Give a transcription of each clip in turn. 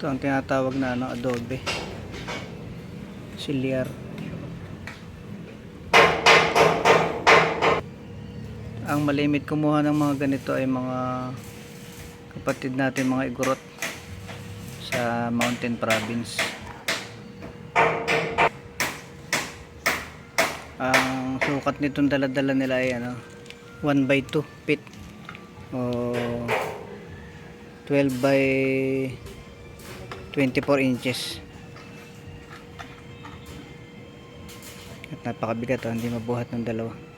Ito ang tinatawag na ano, adobe. Silyar. Ang malimit kumuha ng mga ganito ay mga kapatid natin mga igorot sa Mountain Province. Ang sukat nitong dala-dala nila ay ano, 1 by 2 feet o 12 by 24 inches. At napakabigat oh, hindi mabuhat ng dalawa.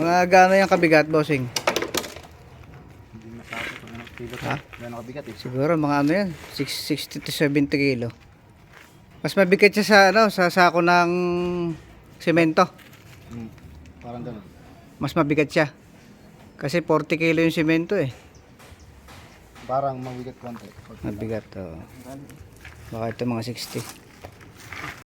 Mga gaano yung kabigat, bossing? Hindi kung anong kilo. Ha? Yan nakabigat eh. Siguro mga ano yan, 6, 60 to 70 kilo. Mas mabigat siya sa ano, sa sako ng semento. Hmm. Parang ganun. Mas mabigat siya. Kasi 40 kilo yung semento eh. Parang mabigat konti. Mabigat to. Baka ito mga 60.